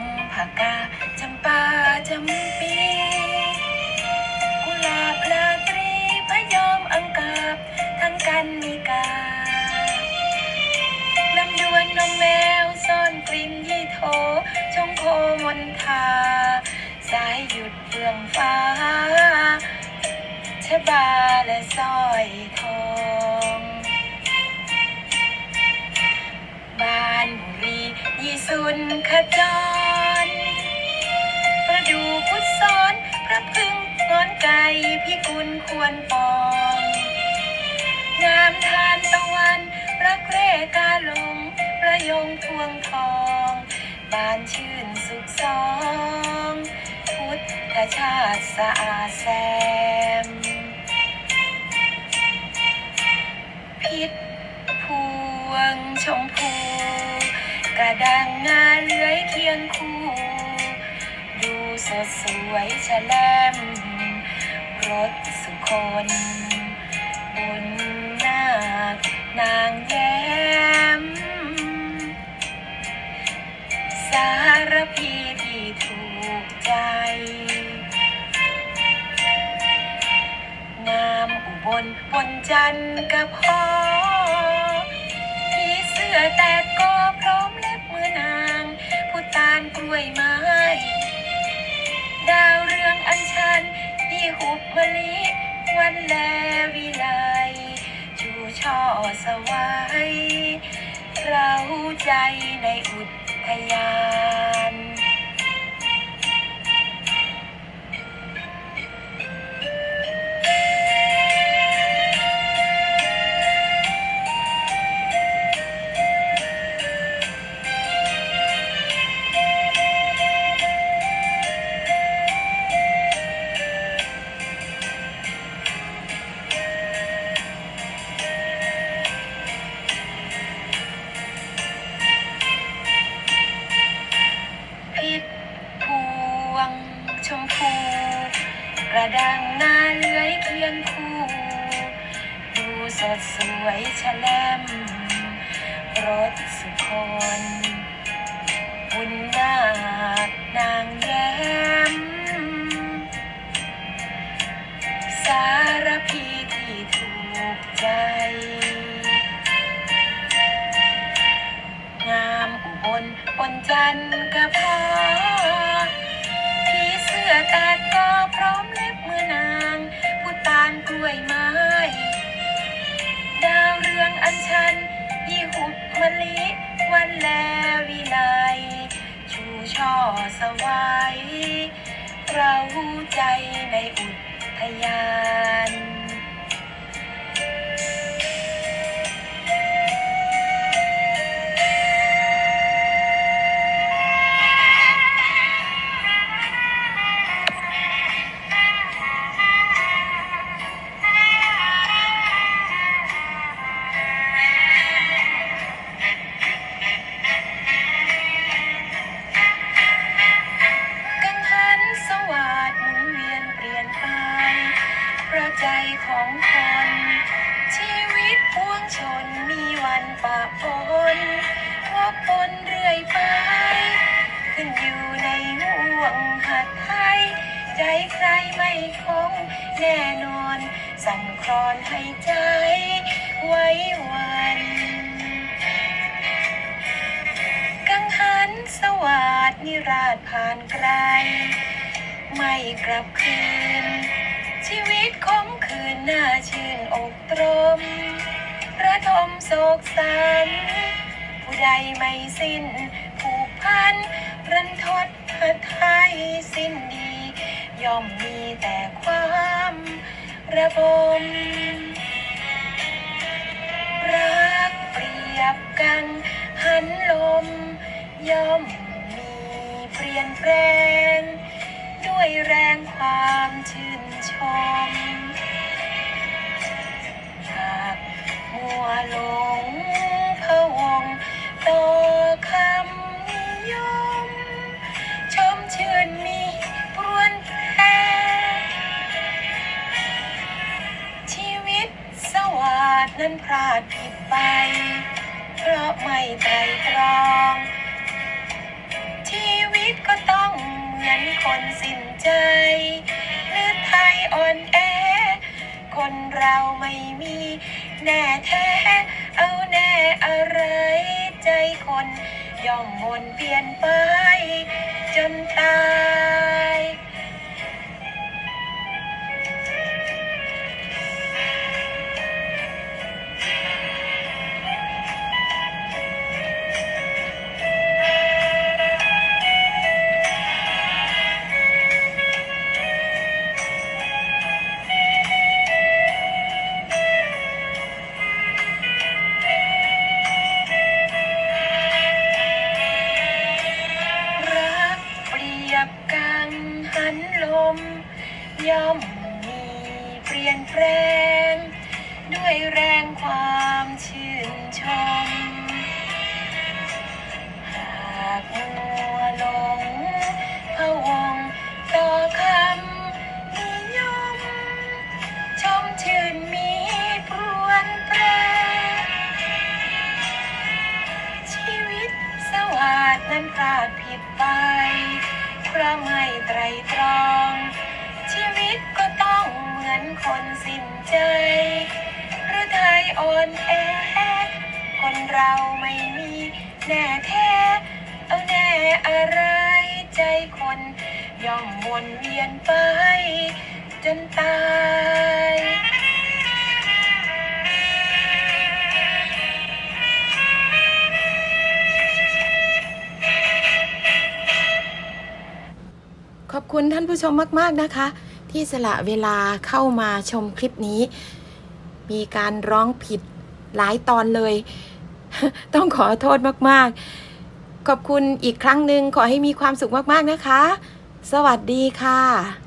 มผักกาจำปาจำปีกุหลาบลาตรีพยอมอังกาบทั้งกันมีกาลำดวนนมแมวซ่อนกลิ่นยี่โถชงโคมนทา สายหยุดเฟื่องฟ้าชบาและสร้อยทอง บ้านบุรี สุนขจร ประดูพุทธซ้อนพระพึ่งงอนไก่พิกุลควรปอง งามทานตะวันรักเรกาลงประยงพวงทอง บานชื่นสุขสอง พุทธชาติสะอาดแซม พิษพวงชมพู กระดังงาเลื้อยเคียงคู่ ดูสดสวยแฉลมรถสุคนบุญนาคนางแย้ม สารพีที่ถูกใจ งามอุบลปนจันทร์กับพอพี่เสื้อแต หุบมะลิวันแลวิไลชูช่อสวายเราใจในอุทยาน สดสวยแฉลมรถสุคนบุญนาคนางแย้ม สารพีที่ถูกใจ งามอุบลปนจันทร์กับพ่อพี่เสื้อแตกก็พร้อม สวายเราใจในอุทยาน ของคน ชีวิตพวงชนมีวันปะปนวกปนเรื่อยไป ขึ้นอยู่ในห่วงหัดไทยใจใครไม่คงแน่นอน สั่นคลอนให้ใจ ไว้วันกังหันสวัสดนิราชผ่านไกล ไม่กลับคืน ชีวิตคมคืนน่าชื่นอกตรม ระทมโศกสัน ผู้ใดไม่สิ้น ผูกพัน รันทดหัดไทยสิ้นดี ย่อมมีแต่ความระบม รักเปรียบกัน หันลม ย่อมมีเปลี่ยนแปลง ด้วยแรงความชื่นชม หากมัวหลงพะวงต่อคำนิยม ชมชื่นมีปรวนแปรชีวิตสวัสดนั้นพลาดผิดไป เพราะไม่ไตรตรอง อนคนสิ้นใจหรือไทยอ่อนแอ คนเราไม่มีแน่แท้ เอาแน่อะไร ใจคนย่อมวนเปลี่ยนไป จนตาย งความชื่นชม หากมัวหลงพะวงต่อคำนิยม ชมชื่นมีพรวนแปร ชีวิตสวัสดนั้นพลาดผิดไป เพราะไม่ไตรตรอง ชีวิตก็ต้องเหมือนคนสิ้นใจ อ่อนแอ คนเราไม่มีแน่แท้ เอาแน่อะไรใจคน ย่อมวนเวียนไป จนตาย ขอบคุณท่านผู้ชมมาก ๆ นะคะ ที่สละเวลาเข้ามาชมคลิปนี้ มีการร้องผิดหลายตอนเลย ต้องขอโทษมากๆ ขอบคุณอีกครั้งหนึ่งขอให้มีความสุขมากๆนะคะ สวัสดีค่ะ